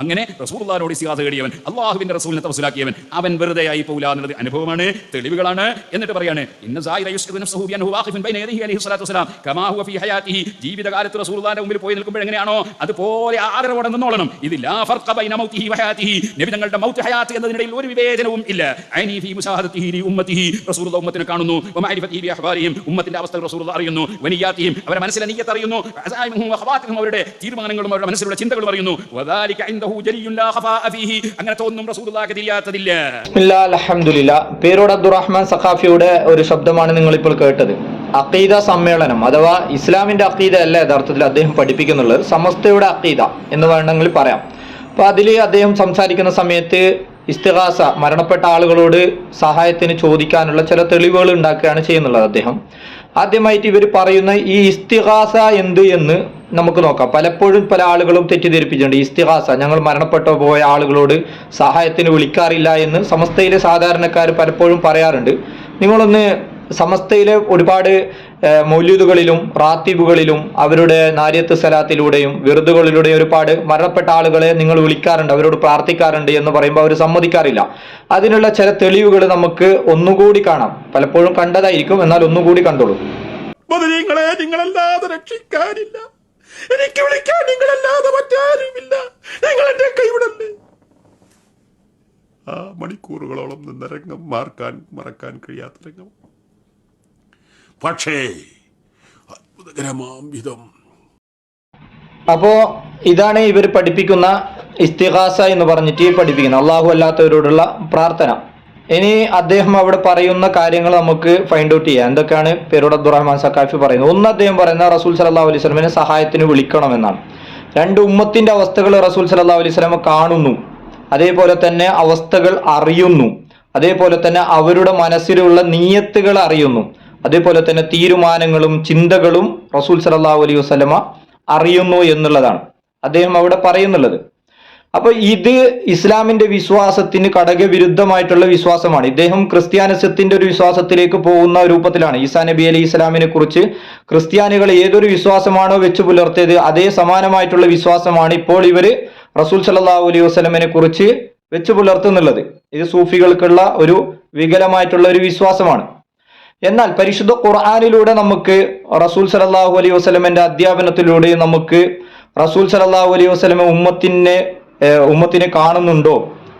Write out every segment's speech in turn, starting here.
അങ്ങനെ റസൂലുള്ളാഹിനോട് സിയാദ തേടിയവൻ അള്ളാഹുവിന്റെ റസൂലിനെ തവസിലാക്കിയവൻ അവൻ വെറുതെ ആയി പോല എന്നുള്ളത് അനുഭവമാണ് തെളിവുകളാണ്. എന്നിട്ട് പറയാണ് ഇന്ന ബൈന യദൈഹി ജീവിതകാലത്ത് റസൂലുള്ളാഹിന്റെ മുമ്പിൽ പോയി നിൽക്കുമ്പോൾ എങ്ങനെയാണോ അതുപോലെ ആദരവോടെ നിന്നോളണം ഇത് ലാ ഫർഖ ബൈന മൗതിഹി നബി തങ്ങളുടെ മൗത്ത് ഹയാത്ത് എന്നതിനിടയിൽ ഒരു വിവേചനവും ഇല്ല. ലി ഉമ്മത്തിനെ കാണുന്നു. ബി ഉമ്മത്തിന്റെ അവസ്ഥ അറിയുന്നു. വനിയാത്തിഹിം. അവരെ മനസ്സിലെ നീയത്ത് അറിയുന്നു. വഖവാത്തിഹും അവരുടെ തീരുമാനങ്ങളും അവരുടെ മനസ്സിലുള്ള ചിന്തകളും പറയുന്നു റസൂലുള്ളാഹിക്ക് തിരിയാത്തതില്ല അൽഹംദുലില്ലാ. പേരോട് അബ്ദുറഹ്മാൻ സഖാഫിയുടെ ഒരു ശബ്ദമാണ് നിങ്ങൾ ഇപ്പോൾ കേട്ടത്. അക്കീദ സമ്മേളനം അഥവാ ഇസ്ലാമിന്റെ അക്കീദ അല്ല യഥാർത്ഥത്തിൽ അദ്ദേഹം പഠിപ്പിക്കുന്നുള്ളത് സമസ്തയുടെ അക്കീദ എന്ന് വേണമെങ്കിൽ പറയാം. അപ്പൊ അതിൽ അദ്ദേഹം സംസാരിക്കുന്ന സമയത്ത് ഇസ്തിഹാസ മരണപ്പെട്ട ആളുകളോട് സഹായത്തിന് ചോദിക്കാനുള്ള ചില തെളിവുകൾ ഉണ്ടാക്കുകയാണ് ചെയ്യുന്നുള്ളത് അദ്ദേഹം. ആദ്യമായിട്ട് ഇവർ പറയുന്ന ഈ ഇസ്തിഹാസ എന്ത് എന്ന് നമുക്ക് നോക്കാം. പലപ്പോഴും പല ആളുകളും തെറ്റിദ്ധരിപ്പിച്ചിട്ടുണ്ട്. ഇസ്തിഹാസ ഞങ്ങൾ മരണപ്പെട്ടു പോയ ആളുകളോട് സഹായത്തിന് വിളിക്കാറില്ല എന്ന് സമസ്തയിലെ സാധാരണക്കാർ പലപ്പോഴും പറയാറുണ്ട്. നിങ്ങളൊന്ന് സമസ്തയിലെ ഒരുപാട് ഏഹ്, റാത്തിബുകളിലും അവരുടെ നാര്യത്ത് സലാത്തിലൂടെയും വിറുതുകളിലൂടെയും ഒരുപാട് മരണപ്പെട്ട ആളുകളെ നിങ്ങൾ വിളിക്കാറുണ്ട് അവരോട് പ്രാർത്ഥിക്കാറുണ്ട് എന്ന് പറയുമ്പോൾ അവർ സമ്മതിക്കാറില്ല. അതിനുള്ള ചില തെളിവുകൾ നമുക്ക് ഒന്നുകൂടി കാണാം. പലപ്പോഴും കണ്ടതായിരിക്കും എന്നാൽ ഒന്നുകൂടി കണ്ടോളൂ. വിളിക്കാൻ ആ മണിക്കൂറുകളോളം നിന്ന മാർക്കാൻ മറക്കാൻ കഴിയാത്ത രംഗം. പക്ഷേ അത്ഭുതകരമാം വിധം. അപ്പോ ഇതാണ് ഇവർ പഠിപ്പിക്കുന്ന ഇസ്തിഹാസ എന്ന് പറഞ്ഞിട്ട് പഠിപ്പിക്കുന്നത്. അള്ളാഹു അല്ലാത്തവരോടുള്ള പ്രാർത്ഥന. ഇനി അദ്ദേഹം അവിടെ പറയുന്ന കാര്യങ്ങൾ നമുക്ക് ഫൈൻഡ് ഔട്ട് ചെയ്യാം. എന്തൊക്കെയാണ് പേരോട് അബ്ദുറഹ്മാൻ സക്കാഫി പറയുന്നത്? ഒന്ന് അദ്ദേഹം പറയുന്ന റസൂൽ സലാഹു അലൈഹി സ്വലമിനെ സഹായത്തിന് വിളിക്കണമെന്നാണ്. രണ്ട് ഉമ്മത്തിന്റെ അവസ്ഥകൾ റസൂൽ സലാഹു അലൈഹി സ്വലമ കാണുന്നു. അതേപോലെ തന്നെ അവസ്ഥകൾ അറിയുന്നു. അതേപോലെ തന്നെ അവരുടെ മനസ്സിലുള്ള നീയത്തുകൾ അറിയുന്നു. അതേപോലെ തന്നെ തീരുമാനങ്ങളും ചിന്തകളും റസൂൽ സലാഹു അലൈഹി വസ്ലമ അറിയുന്നു എന്നുള്ളതാണ്. അദ്ദേഹം അവിടെ പറയുന്നുള്ളത്. അപ്പൊ ഇത് ഇസ്ലാമിന്റെ വിശ്വാസത്തിന് കടകവിരുദ്ധമായിട്ടുള്ള വിശ്വാസമാണ്. ഇദ്ദേഹം ക്രിസ്ത്യാനിസത്തിന്റെ ഒരു വിശ്വാസത്തിലേക്ക് പോകുന്ന രൂപത്തിലാണ്. ഈസാ നബി അലി ഇസ്ലാമിനെ കുറിച്ച് ക്രിസ്ത്യാനികൾ ഏതൊരു വിശ്വാസമാണോ വെച്ച് പുലർത്തിയത് അതേ സമാനമായിട്ടുള്ള വിശ്വാസമാണ് ഇപ്പോൾ ഇവർ റസൂൽ സല്ലല്ലാഹു അലൈഹി വസ്ലമിനെ കുറിച്ച് വെച്ച് പുലർത്തുന്നുള്ളത്. ഇത് സൂഫികൾക്കുള്ള ഒരു വികലമായിട്ടുള്ള ഒരു വിശ്വാസമാണ്. എന്നാൽ പരിശുദ്ധ ഖുർആാനിലൂടെ നമുക്ക് റസൂൽ സലല്ലാഹു അലൈഹി വസ്ലമിന്റെ അധ്യാപനത്തിലൂടെ നമുക്ക് റസൂൽ സലല്ലാഹു അലൈഹി വസ്ലമ ഉമ്മത്തിനെ ഉമ്മത്തിനെ കാണുന്നുണ്ടോ?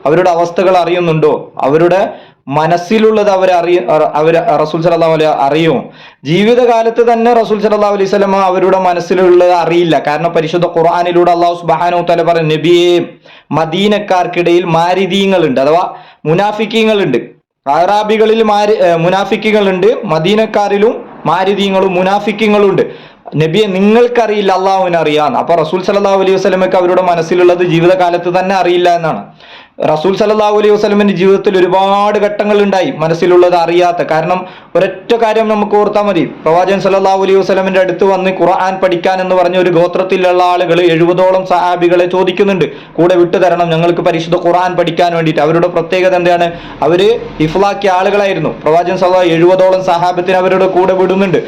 അവരുടെ അവസ്ഥകൾ അറിയുന്നുണ്ടോ? അവരുടെ മനസ്സിലുള്ളത് അവരെ അറിയ അവർ റസൂൽ സലല്ലാഹു അലൈഹി അറിയോ? ജീവിതകാലത്ത് തന്നെ റസൂൽ സലല്ലാഹു അലൈഹി സ്വലമ അവരുടെ മനസ്സിലുള്ളത് അറിയില്ല. കാരണം പരിശുദ്ധ ഖുർആാനിലൂടെ അള്ളാഹു സുബാനു തല പറഞ്ഞ നബിയെ മദീനക്കാർക്കിടയിൽ മാരിതീയങ്ങളുണ്ട് അഥവാ മുനാഫിക്കീങ്ങളുണ്ട്. അറാബികളിൽ മാരി മുനാഫിക്കുകളുണ്ട് മദീനക്കാരിലും മാരുതീങ്ങളും ഉണ്ട് നബിയെ നിങ്ങൾക്കറിയില്ല അള്ളാഹുവിനറിയാന്ന്. അപ്പൊ റസൂൽ സലാഹു അലൈഹി വസ്ലമക്ക് അവരുടെ മനസ്സിലുള്ളത് ജീവിതകാലത്ത് തന്നെ അറിയില്ല എന്നാണ്. റസൂൽ സലാഹു അലൈഹി വസ്ലമിന്റെ ജീവിതത്തിൽ ഒരുപാട് ഘട്ടങ്ങൾ ഉണ്ടായി. മനസ്സിലുള്ളത് അറിയാത്ത. കാരണം ഒരൊറ്റ കാര്യം നമുക്ക് ഓർത്താൽ മതി. പ്രവാചകൻ സല്ലാഹു അലൈഹി വസ്ലമിന്റെ അടുത്ത് വന്ന് ഖുർആൻ പഠിക്കാൻ എന്ന് പറഞ്ഞ ഒരു ഗോത്രത്തിലുള്ള ആളുകൾ എഴുപതോളം സഹാബികളെ ചോദിക്കുന്നുണ്ട്. കൂടെ വിട്ടുതരണം ഞങ്ങൾക്ക് പരിശുദ്ധ ഖുർആൻ പഠിക്കാൻ വേണ്ടിയിട്ട്. അവരുടെ പ്രത്യേകത എന്താണ്? അവർ ഇഫ്ലാക്കിയ ആളുകളായിരുന്നു. പ്രവാചകൻ സലാഹ് എഴുപതോളം സഹാബത്തിന് അവരുടെ കൂടെ വിടുന്നുണ്ട്.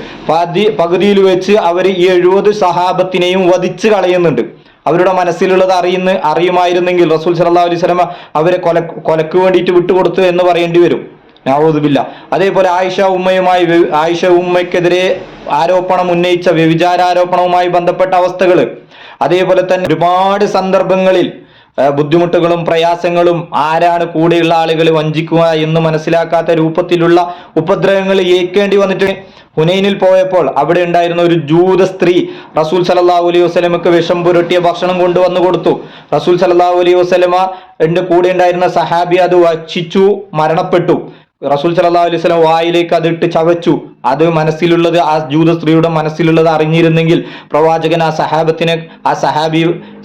പകുതിയിൽ വെച്ച് അവർ ഈ എഴുപത് സഹാബത്തിനെയും വധിച്ചു കളയുന്നുണ്ട്. അവരുടെ മനസ്സിലുള്ളത് അറിയുന്ന അറിയുമായിരുന്നെങ്കിൽ റസൂൽ സല്ലല്ലാഹു അലൈഹി സ്വലമ അവരെ കൊല കൊലക്ക് വേണ്ടിയിട്ട് വിട്ടുകൊടുത്തു എന്ന് പറയേണ്ടി വരും. നവൂദുബില്ല അതേപോലെ ആയിഷ ഉമ്മയുമായി ആയിഷ ഉമ്മയ്ക്കെതിരെ ആരോപണം ഉന്നയിച്ച വ്യഭിചാരാരോപണവുമായി ബന്ധപ്പെട്ട അവസ്ഥകൾ അതേപോലെ തന്നെ ഒരുപാട് സന്ദർഭങ്ങളിൽ ബുദ്ധിമുട്ടുകളും പ്രയാസങ്ങളും ആരാണ് കൂടെയുള്ള ആളുകൾ വഞ്ചിക്കുക എന്ന് മനസ്സിലാക്കാത്ത രൂപത്തിലുള്ള ഉപദ്രവങ്ങൾ ഏൽക്കേണ്ടി വന്നിട്ട് ഹുനൈനിൽ പോയപ്പോൾ അവിടെ ഉണ്ടായിരുന്ന ഒരു ജൂത സ്ത്രീ റസൂൽ സലല്ലാഹു അലൈഹി വസ്ലമക്ക് വിഷം പുരട്ടിയ ഭക്ഷണം കൊണ്ടുവന്നു കൊടുത്തു. റസൂൽ സലല്ലാഹു അലൈഹി വസ്ലമ എന്റെ കൂടെ ഉണ്ടായിരുന്ന സഹാബി അത് വച്ചിച്ചു മരണപ്പെട്ടു. റസൂൽ സല്ലല്ലാഹു അലൈഹി സ്വലം വായിലേക്ക് അത് ഇട്ട് ചവച്ചു. അത് മനസ്സിലുള്ളത് ആ ജൂത സ്ത്രീയുടെ മനസ്സിലുള്ളത് അറിഞ്ഞിരുന്നെങ്കിൽ പ്രവാചകൻ ആ സഹാബത്തിനെ ആ സഹാബി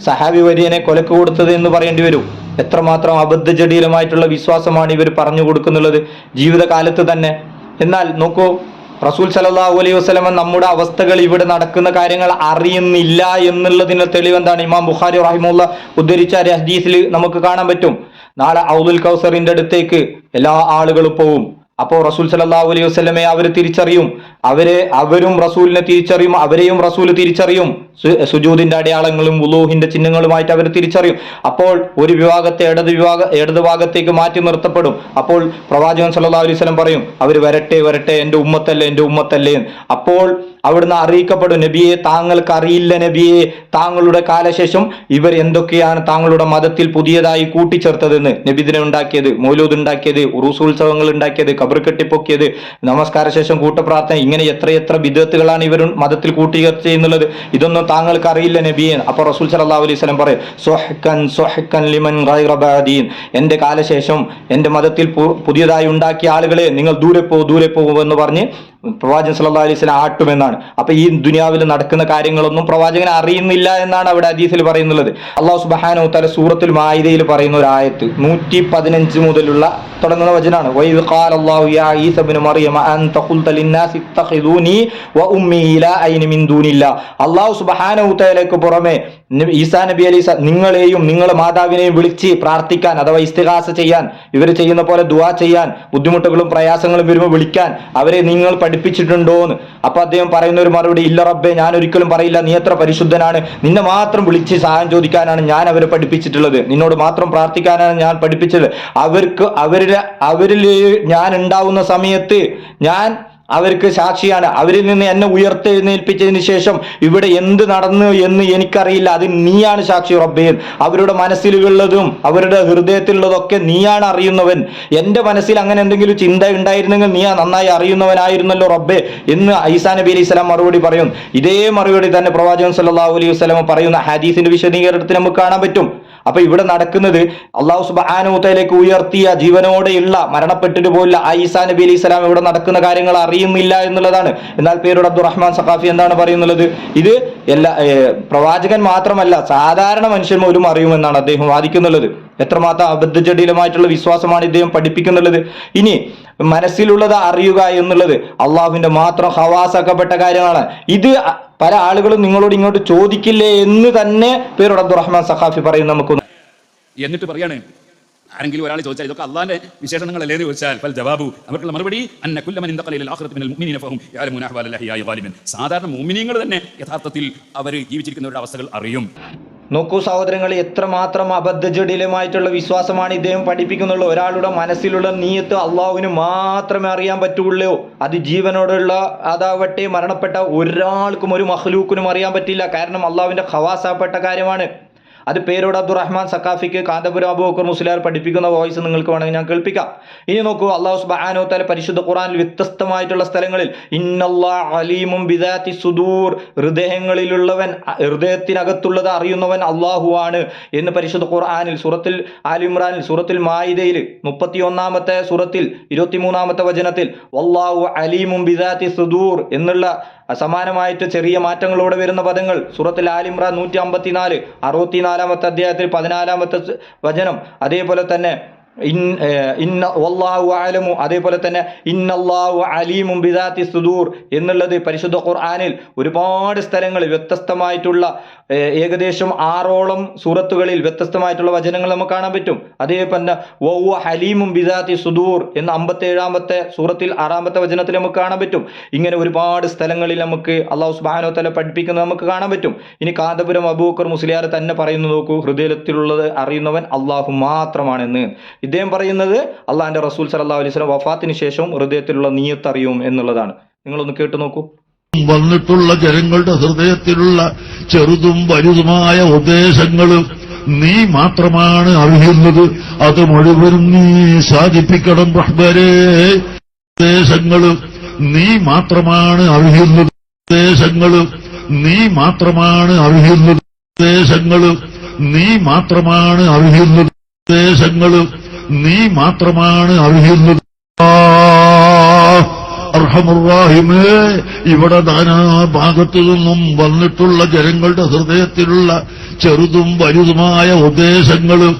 സഹാബി വര്യനെ കൊലക്ക് കൊടുത്തത് എന്ന് പറയേണ്ടി വരും. എത്രമാത്രം അബദ്ധജടീലമായിട്ടുള്ള വിശ്വാസമാണ് ഇവർ പറഞ്ഞു കൊടുക്കുന്നുള്ളത്. ജീവിതകാലത്ത് തന്നെ. എന്നാൽ നോക്കൂ റസൂൽ സല്ലല്ലാഹു അലൈഹി വസല്ലം നമ്മുടെ അവസ്ഥകൾ ഇവിടെ നടക്കുന്ന കാര്യങ്ങൾ അറിയുന്നില്ല എന്നുള്ളതിന്റെ തെളിവ് എന്താണ്? ഇമാം ബുഖാരി റഹിമുള്ള ഉദ്ധരിച്ച ഹദീസിൽ നമുക്ക് കാണാൻ പറ്റും. നാളെ ഔദുൽ കൗസറിന്റെ അടുത്തേക്ക് എല്ലാ ആളുകളും പോവും. അപ്പോൾ റസൂൽ സല്ലല്ലാഹു അലൈഹി വസ്ലമെ അവർ തിരിച്ചറിയും. അവരെ അവരും റസൂലിനെ തിരിച്ചറിയും അവരെയും റസൂൽ തിരിച്ചറിയും. സുജൂദിന്റെ അടയാളങ്ങളും വുലൂഹിന്റെ ചിഹ്നങ്ങളുമായിട്ട് അവർ തിരിച്ചറിയും. അപ്പോൾ ഒരു വിഭാഗത്തെ ഇടത് വിഭാഗ ഇടത് ഭാഗത്തേക്ക് മാറ്റി നിർത്തപ്പെടും. അപ്പോൾ പ്രവാചകൻ സല്ലാ അലൈഹി വസല്ലം പറയും അവർ വരട്ടെ വരട്ടെ എന്റെ ഉമ്മത്തല്ലേ എന്റെ ഉമ്മത്തല്ലേ? അപ്പോൾ അവിടുന്ന് അറിയിക്കപ്പെടും നബിയെ താങ്കൾക്ക് അറിയില്ല നബിയെ താങ്കളുടെ കാലശേഷം ഇവർ എന്തൊക്കെയാണ് താങ്കളുടെ മതത്തിൽ പുതിയതായി കൂട്ടിച്ചേർത്തതെന്ന്? നബിദിനെ ഉണ്ടാക്കിയത് മൗലൂദ് ഉണ്ടാക്കിയത് ഉറൂസുത്സവങ്ങൾ ഉണ്ടാക്കിയത് കബർ കെട്ടിപ്പൊക്കിയത് നമസ്കാര ശേഷം കൂട്ടപ്രാർത്ഥന എത്രയെത്ര വിധത്തുകളാണ് ഇവർ മതത്തിൽ കൂട്ടിച്ചേർച്ച എന്നുള്ളത് ഇതൊന്നും താങ്കൾക്ക് അറിയില്ല നബിയൻ അപ്പൊ റസൂൽ സലാഹു അലൈഹി സ്വലം പറയും എന്റെ ലിമൻ എന്റെ കാലശേഷം എന്റെ മതത്തിൽ പുതിയതായി ഉണ്ടാക്കിയ ആളുകളെ നിങ്ങൾ ദൂരെ പോ ദൂരെ പോകും എന്ന് പറഞ്ഞ് പ്രവാചകൻ സല്ലാ അലൈഹി വസല്ലം ആട്ടുമെന്നാണ്. അപ്പൊ ഈ ദുനിയാവിൽ നടക്കുന്ന കാര്യങ്ങളൊന്നും പ്രവാചകൻ അറിയുന്നില്ല എന്നാണ് അവിടെ ഹദീസിൽ പറയുന്നത് അള്ളാഹു സുബ്ഹാനഹു തആല സൂറത്തുൽ മായിദയിൽ പറയുന്ന ഒരു ആയത്ത് നൂറ്റി പതിനഞ്ച് മുതലുള്ള തുടങ്ങുന്ന വചനാണ്. ഇത്തഖിദൂനി വ ഉമ്മി ഇലാഅൈന മിൻ ദൂനില്ലാ. അള്ളാഹു സുബ്ഹാനഹു തആലയ്ക്ക് പുറമെ ഈസാ നബി സ്വ- നിങ്ങളെയും നിങ്ങളുടെ മാതാവിനെയും വിളിച്ച് പ്രാർത്ഥിക്കാൻ അഥവാ ഇസ്തിഹാസ ചെയ്യാൻ ഇവർ ചെയ്യുന്ന പോലെ ദുവാ ചെയ്യാൻ ബുദ്ധിമുട്ടുകളും പ്രയാസങ്ങളും വരുമ്പോൾ വിളിക്കാൻ അവരെ നിങ്ങൾ പഠിപ്പിച്ചിട്ടുണ്ടോ എന്ന് അപ്പൊ അദ്ദേഹം പറയുന്ന ഒരു മറുപടി ഇല്ല റബ്ബെ ഞാൻ ഒരിക്കലും പറയില്ല നീ എത്ര പരിശുദ്ധനാണ് നിന്നെ മാത്രം വിളിച്ച് സഹായം ചോദിക്കാനാണ് ഞാൻ അവരെ പഠിപ്പിച്ചിട്ടുള്ളത്. നിന്നോട് മാത്രം പ്രാർത്ഥിക്കാനാണ് ഞാൻ പഠിപ്പിച്ചത്. അവർക്ക് അവരുടെ അവരിൽ ഞാൻ ഉണ്ടാവുന്ന സമയത്ത് ഞാൻ അവർക്ക് സാക്ഷിയാണ്. അവരിൽ നിന്ന് എന്നെ ഉയർത്തെഴുന്നേൽപ്പിച്ചതിന് ശേഷം ഇവിടെ എന്ത് നടന്നു എന്ന് എനിക്കറിയില്ല. അത് നീയാണ് സാക്ഷി റബ്ബേ അവരുടെ മനസ്സിലുള്ളതും അവരുടെ ഹൃദയത്തിലുള്ളതൊക്കെ നീയാണ് അറിയുന്നവൻ. എന്റെ മനസ്സിൽ അങ്ങനെ എന്തെങ്കിലും ചിന്ത ഉണ്ടായിരുന്നെങ്കിൽ നീ നന്നായി അറിയുന്നവനായിരുന്നല്ലോ റബ്ബേ എന്ന് ഐസാ നബി അലൈഹി സ്വലാം മറുപടി പറയും. ഇതേ മറുപടി തന്നെ പ്രവാചകൻ സല്ലല്ലാഹു അലൈഹി വസല്ലം പറയുന്ന ഹദീസിന്റെ വിശദീകരണത്തിൽ നമുക്ക് കാണാൻ പറ്റും. അപ്പൊ ഇവിടെ നടക്കുന്നത് അള്ളാഹു സുബാനുത്തയിലേക്ക് ഉയർത്തിയ ജീവനോടെയുള്ള മരണപ്പെട്ടിട്ട് പോലുള്ള ഐസാ നബി അലി ഇസ്ലാം ഇവിടെ നടക്കുന്ന കാര്യങ്ങൾ അറിയുന്നില്ല എന്നുള്ളതാണ്. എന്നാൽ പേരോട് അബ്ദുറഹ്മാൻ സഖാഫി എന്താണ് പറയുന്നത് ഇത് എല്ലാ പ്രവാചകൻ മാത്രമല്ല സാധാരണ മനുഷ്യന്മാരും അറിയുമെന്നാണ് അദ്ദേഹം വാദിക്കുന്നുള്ളത്. എത്രമാത്രം അബദ്ധജടിലമായിട്ടുള്ള വിശ്വാസമാണ് ഇദ്ദേഹം പഠിപ്പിക്കുന്നുള്ളത്. ഇനി മനസ്സിലുള്ളത് അറിയുക എന്നുള്ളത് അള്ളാഹുവിന്റെ മാത്രം ഹവാസാക്കപ്പെട്ട കാര്യമാണ് ഇത് പല ആളുകളും നിങ്ങളോട് ഇങ്ങോട്ട് ചോദിക്കില്ലേ എന്ന് തന്നെ പേരോട് അബ്ദുറഹ്മാൻ സഖാഫി പറയും നമുക്ക് എന്നിട്ട് പറയാണ് ആരെങ്കിലും ഒരാൾ ചോദിച്ചാൽ ഇതൊക്കെ അള്ളാന്റെ വിശേഷണങ്ങളല്ലേ എന്ന് ചോദിച്ചാൽ ഫൽ ജവാബു. അവർക്കുള്ള മറുപടി അന്ന കുല്ലമൻ സാധാരണ മോമിനിയങ്ങൾ തന്നെ യഥാർത്ഥത്തിൽ അവർ ജീവിച്ചിരിക്കുന്നവരുടെ അവസ്ഥകൾ അറിയും. നോക്കൂ സഹോദരങ്ങൾ എത്രമാത്രം അബദ്ധജടിലമായിട്ടുള്ള വിശ്വാസമാണ് ഇദ്ദേഹം പഠിപ്പിക്കുന്നുള്ളൂ ഒരാളുടെ മനസ്സിലുള്ള നീയത്ത് അള്ളാഹുവിന് മാത്രമേ അറിയാൻ പറ്റുള്ളൂ. അത് ജീവനോടുള്ള അതാവട്ടെ മരണപ്പെട്ട ഒരാൾക്കും ഒരു മഹ്ലൂക്കിനും അറിയാൻ പറ്റില്ല. കാരണം അള്ളാഹുവിന്റെ ഖവാസാപ്പെട്ട കാര്യമാണ്. അത് പേരോട് അബ്ദുറഹ്മാൻ സക്കാഫിക്ക് കാന്തപുരം അബൂബക്കർ മുസ്ലിയാർ പഠിപ്പിക്കുന്ന വോയിസ് നിങ്ങൾക്ക് വേണമെങ്കിൽ ഞാൻ കേൾപ്പിക്കാം. ഇനി നോക്കൂ അള്ളാഹു സുബാനോ തല പരിശുദ്ധ ഖുർആനിൽ വ്യത്യസ്തമായിട്ടുള്ള സ്ഥലങ്ങളിൽ അലീമും ബിദാത്തി സുദൂർ ഹൃദയങ്ങളിലുള്ളവൻ ഹൃദയത്തിനകത്തുള്ളത് അറിയുന്നവൻ അള്ളാഹു ആണ് എന്ന് പരിശുദ്ധ ഖുർആാനിൽ സൂറത്തിൽ ആലിമ്രാനിൽ സൂറത്തിൽ മായിദയിൽ മുപ്പത്തി ഒന്നാമത്തെ സൂറത്തിൽ ഇരുപത്തിമൂന്നാമത്തെ വചനത്തിൽ വല്ലാഹു അലീമും ബിദാത്തി സുദൂർ എന്നുള്ള സമാനമായിട്ട് ചെറിയ മാറ്റങ്ങളോടെ വരുന്ന പദങ്ങൾ സൂറത്തിൽ ആലിമ്രാൻ നൂറ്റി അമ്പത്തിനാല് അറുപത്തിനാലാമത്തെ അധ്യായത്തിൽ പതിനാലാമത്തെ വചനം. അതേപോലെ തന്നെ ഇന്ന വല്ലാഹു അതേപോലെ തന്നെ ഇന്നല്ലാഹു അലീമും സുദൂർ എന്നുള്ളത് പരിശുദ്ധ ഖുർആാനിൽ ഒരുപാട് സ്ഥലങ്ങളിൽ വ്യത്യസ്തമായിട്ടുള്ള ഏകദേശം ആറോളം സൂറത്തുകളിൽ വ്യത്യസ്തമായിട്ടുള്ള വചനങ്ങൾ നമുക്ക് കാണാൻ പറ്റും. അതേപോലെ വൗവ ഹലീമും ബിദാത്തി സുദൂർ എന്ന അമ്പത്തി ഏഴാമത്തെ സൂറത്തിൽ ആറാമത്തെ വചനത്തിൽ നമുക്ക് കാണാൻ പറ്റും. ഇങ്ങനെ ഒരുപാട് സ്ഥലങ്ങളിൽ നമുക്ക് അള്ളാഹു സുബാനോ തല പഠിപ്പിക്കുന്നത് നമുക്ക് കാണാൻ പറ്റും. ഇനി കാന്തപുരം അബൂക്കർ മുസ്ലിയാർ തന്നെ പറയുന്നു നോക്കൂ ഹൃദയത്തിലുള്ളത് അറിയുന്നവൻ അള്ളാഹു മാത്രമാണെന്ന്. ഇദ്ദേഹം പറയുന്നത് അള്ളാഹാന്റെ റസൂൽ സല്ലല്ലാഹു അലൈഹി വസല്ലം വഫാത്തിന് ശേഷവും ഹൃദയത്തിലുള്ള നീയത്ത് അറിയും എന്നുള്ളതാണ്. നിങ്ങളൊന്ന് കേട്ടു നോക്കൂ. വന്നിട്ടുള്ള ജനങ്ങളുടെ ഹൃദയത്തിലുള്ള ചെറുതും വലുതുമായ ഉപദേശങ്ങൾ നീ മാത്രമാണ് അറിയുന്നത്. അത് മുഴുവനും നീ സാധിപ്പിക്കണം റഹ്ബരേ. ഉദ്ദേശങ്ങളും നീ മാത്രമാണ് അറിയുന്നത്. ഉപദേശങ്ങൾ നീ മാത്രമാണ് അറിയുന്നത്. ഉപദേശങ്ങൾ നീ മാത്രമാണ് അറിയുന്നത്. ഉദ്ദേശങ്ങളും നീ മാത്രമാണ് അറിയുന്നത്. അർഹമുറാഹിമേ ഇവിടെ നാനാ ഭാഗത്തു നിന്നും വന്നിട്ടുള്ള ജനങ്ങളുടെ ഹൃദയത്തിലുള്ള ചെറുതും വലുതുമായ ഉദ്ദേശങ്ങളും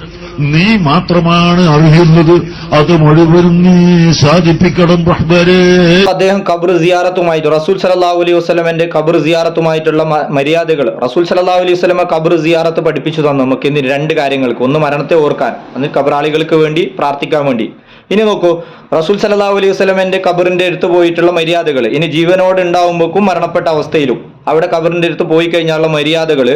നീ മാത്രമാണ് അറിയുന്നത്. അത് മുഴുവനും നീ സാധിപ്പിക്കണം അദ്ദേഹം കബർ സിയാറത്തുമായിട്ട് റസൂൽ സല്ലല്ലാഹു അലൈഹി വസ്ലമന്റെ കബർ സിയാറത്തുമായിട്ടുള്ള മര്യാദകൾ റസൂൽ സല്ലല്ലാഹു അലൈഹി വസ്ലമ കബർ സിയാറത്ത് പഠിപ്പിച്ചു തന്നു നമുക്ക് ഇന്ന് രണ്ട് കാര്യങ്ങൾക്ക്. ഒന്ന് മരണത്തെ ഓർക്കാൻ അന്ന് കബറാളികൾക്ക് വേണ്ടി പ്രാർത്ഥിക്കാൻ വേണ്ടി. ഇനി നോക്കൂ റസൂൽ സല്ലല്ലാഹു അലൈഹി വസ്ലമന്റെ കബറിന്റെ അടുത്ത് പോയിട്ടുള്ള മര്യാദകൾ ഇനി ജീവനോട് ഉണ്ടാവുമ്പോക്കും മരണപ്പെട്ട അവസ്ഥയിലും. അവിടെ കബറിന്റെ അടുത്ത് പോയി കഴിഞ്ഞാലുള്ള മര്യാദകൾ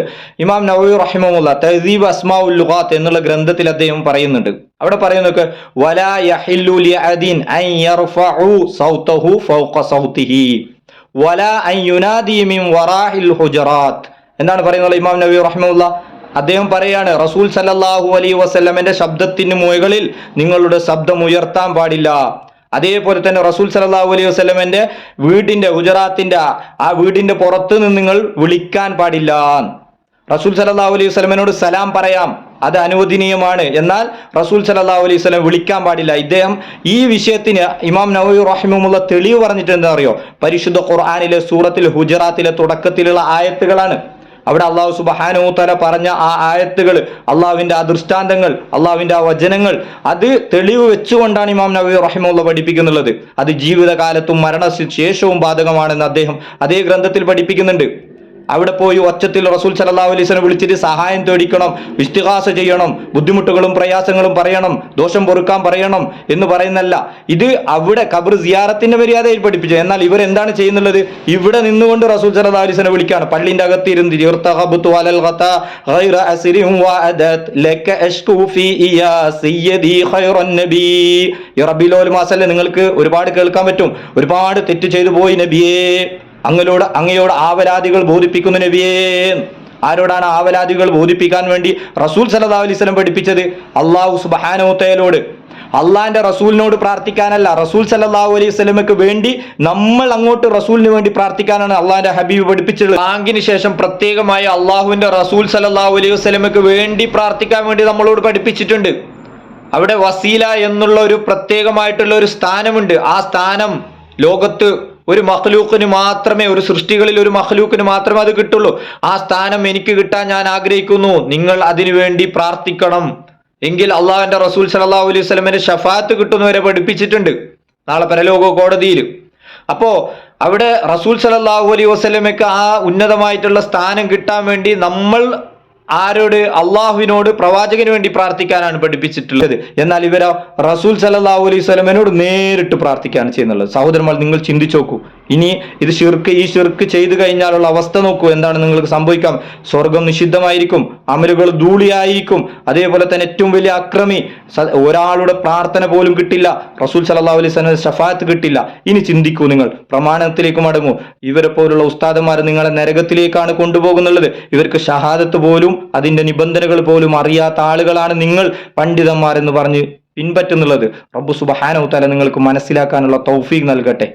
ഇമാം നവവി റഹിമുല്ല തഹദീബ് അസ്മാഉൽ ലുഗാത്ത് എന്നുള്ള ഗ്രന്ഥത്തിൽ അദ്ദേഹം പറയുന്നുണ്ട്. അവിടെ പറയുന്നൊക്കെ വലാ യഹില്ലു അൻ ഫൗഖ വലാ മിൻ വറാഹിൽ ഹുജറാത്ത്. എന്താണ് പറയുന്നത് ഇമാം നബി റഹ്മുല്ല അദ്ദേഹം പറയാണ് റസൂൽ സല്ലാഹു അലൈ വസ്ലമിന്റെ ശബ്ദത്തിന് മുകളിൽ നിങ്ങളുടെ ശബ്ദം ഉയർത്താൻ പാടില്ല. അതേപോലെ തന്നെ റസൂൽ സല്ലല്ലാഹു അലൈഹി വസ്ലമിന്റെ വീടിന്റെ ഗുജറാത്തിന്റെ ആ വീടിന്റെ പുറത്ത് നിന്ന് നിങ്ങൾ വിളിക്കാൻ പാടില്ല. റസൂൽ സല്ലല്ലാഹു അലൈഹി വസ്ലമിനോട് സലാം പറയാം. അത് അനുവദനീയമാണ്. എന്നാൽ റസൂൽ സല്ലല്ലാഹു അലൈഹി വസ്ലം വിളിക്കാൻ പാടില്ല. ഇദ്ദേഹം ഈ വിഷയത്തിന് ഇമാം നവീ റഹിമുള്ള തെളിവ് പറഞ്ഞിട്ട് എന്താ അറിയോ? പരിശുദ്ധ ഖുർആാനിലെ സൂറത്തിൽ ഹുജറാത്തിലെ തുടക്കത്തിലുള്ള ആയത്തുകളാണ്. അവിടെ അള്ളാഹു സുബഹാനോ തല പറഞ്ഞ ആ ആയത്തുകൾ അള്ളാഹുവിന്റെ ആ ദൃഷ്ടാന്തങ്ങൾ അള്ളാഹുവിന്റെ ആ വചനങ്ങൾ അത് തെളിവ് വെച്ചുകൊണ്ടാണ് ഇമാം നബി റഹിമുള്ള പഠിപ്പിക്കുന്നുള്ളത്. അത് ജീവിതകാലത്തും മരണശേഷവും ബാധകമാണെന്ന് അദ്ദേഹം അതേ ഗ്രന്ഥത്തിൽ പഠിപ്പിക്കുന്നുണ്ട്. അവിടെ പോയി ഒച്ചത്തിൽ റസൂൽ സല്ലല്ലാഹു അലൈസിനെ വിളിച്ചിട്ട് സഹായം തേടിക്കണം ഇസ്തിഹാസ ചെയ്യണം ബുദ്ധിമുട്ടുകളും പ്രയാസങ്ങളും പറയണം ദോഷം പൊറുക്കാൻ പറയണം എന്ന് പറയുന്നല്ല ഇത് അവിടെ കബർ സിയാറത്തിന്റെ മര്യാദയിൽ പഠിപ്പിച്ചു. എന്നാൽ ഇവർ എന്താണ് ചെയ്യുന്നുള്ളത്? ഇവിടെ നിന്നുകൊണ്ട് റസൂൽ സല്ലല്ലാഹു അലൈഹി വിളിക്കുകയാണ്. പള്ളിന്റെ അകത്ത് ഇരുന്ന് നിങ്ങൾക്ക് ഒരുപാട് കേൾക്കാൻ പറ്റും. ഒരുപാട് തെറ്റ് ചെയ്തു പോയി നബിയേ. അങ്ങലോട് അങ്ങയോട് ആവലാദികൾ ബോധിപ്പിക്കുന്ന നബിയേ. ആരോടാണ് ആവലാദികൾ ബോധിപ്പിക്കാൻ വേണ്ടി റസൂൽ സല്ലല്ലാഹു അലൈഹി വസല്ലം പഠിപ്പിച്ചത്? അള്ളാഹു സുബാനോത്തയലോട് അള്ളാഹിന്റെ റസൂലിനോട് പ്രാർത്ഥിക്കാനല്ല റസൂൽ സല്ലല്ലാഹു അലൈഹി വസല്ലമക്ക് വേണ്ടി നമ്മൾ അങ്ങോട്ട് റസൂലിന് വേണ്ടി പ്രാർത്ഥിക്കാനാണ് അള്ളാഹിന്റെ ഹബീബ് പഠിപ്പിച്ചത് ബാങ്കിന് ശേഷം പ്രത്യേകമായി അള്ളാഹുവിന്റെ റസൂൽ സല്ലല്ലാഹു അലൈഹി വസല്ലമക്ക് വേണ്ടി പ്രാർത്ഥിക്കാൻ വേണ്ടി നമ്മളോട് പഠിപ്പിച്ചിട്ടുണ്ട്. അവിടെ വസീല എന്നുള്ള ഒരു പ്രത്യേകമായിട്ടുള്ള ഒരു സ്ഥാനമുണ്ട്. ആ സ്ഥാനം ലോകത്ത് ഒരു മഹ്ലൂക്കിന് മാത്രമേ ഒരു സൃഷ്ടികളിൽ ഒരു മഹ്ലൂക്കിന് മാത്രമേ അത് കിട്ടുള്ളൂ. ആ സ്ഥാനം എനിക്ക് കിട്ടാൻ ഞാൻ ആഗ്രഹിക്കുന്നു. നിങ്ങൾ അതിനുവേണ്ടി പ്രാർത്ഥിക്കണം. എങ്കിൽ അള്ളാഹുവിന്റെ റസൂൽ സലാഹു അലൈഹി വസല്ലമയുടെ ഷഫാത്ത് കിട്ടുന്നവരെ പഠിപ്പിച്ചിട്ടുണ്ട്. നാളെ പരലോക കോടതിയിൽ. അപ്പോ അവിടെ റസൂൽ സലാഹു അലൈഹി വസ്ലമയ്ക്ക് ആ ഉന്നതമായിട്ടുള്ള സ്ഥാനം കിട്ടാൻ വേണ്ടി നമ്മൾ ആരോട്? അള്ളാഹുവിനോട് പ്രവാചകന് വേണ്ടി പ്രാർത്ഥിക്കാനാണ് പഠിപ്പിച്ചിട്ടുള്ളത്. എന്നാൽ ഇവരോ റസൂൽ സല്ലല്ലാഹു അലൈഹി സ്വലമിനോട് നേരിട്ട് പ്രാർത്ഥിക്കുകയാണ് ചെയ്യുന്നുള്ളത്. സഹോദരന്മാർ നിങ്ങൾ ചിന്തിച്ചു നോക്കൂ. ഇനി ഇത് ശിർക്ക് ഈ ശിർക്ക് ചെയ്തു കഴിഞ്ഞാലുള്ള അവസ്ഥ നോക്കൂ. എന്താണ് നിങ്ങൾക്ക് സംഭവിക്കാം? സ്വർഗം നിഷിദ്ധമായിരിക്കും അമലുകൾ ധൂളിയായിരിക്കും. അതേപോലെ തന്നെ ഏറ്റവും വലിയ അക്രമി ഒരാളുടെ പ്രാർത്ഥന പോലും കിട്ടില്ല. റസൂൽ സല്ലല്ലാഹു അലൈഹി ഷഫാത്ത് കിട്ടില്ല. ഇനി ചിന്തിക്കൂ നിങ്ങൾ പ്രമാണത്തിലേക്ക് മടങ്ങൂ. ഇവരെ പോലുള്ള ഉസ്താദന്മാർ നിങ്ങളെ നരകത്തിലേക്കാണ് കൊണ്ടുപോകുന്നുള്ളത്. ഇവർക്ക് ഷഹാദത്ത് പോലും അതിന്റെ നിബന്ധനകൾ പോലും അറിയാത്ത ആളുകളാണ് നിങ്ങൾ പണ്ഡിതന്മാരെന്ന് പറഞ്ഞ് പിൻപറ്റുന്നുള്ളത്. റബ്ബു സുബഹാനോ തല നിങ്ങൾക്ക് മനസ്സിലാക്കാനുള്ള തൗഫീഖ് നൽകട്ടെ.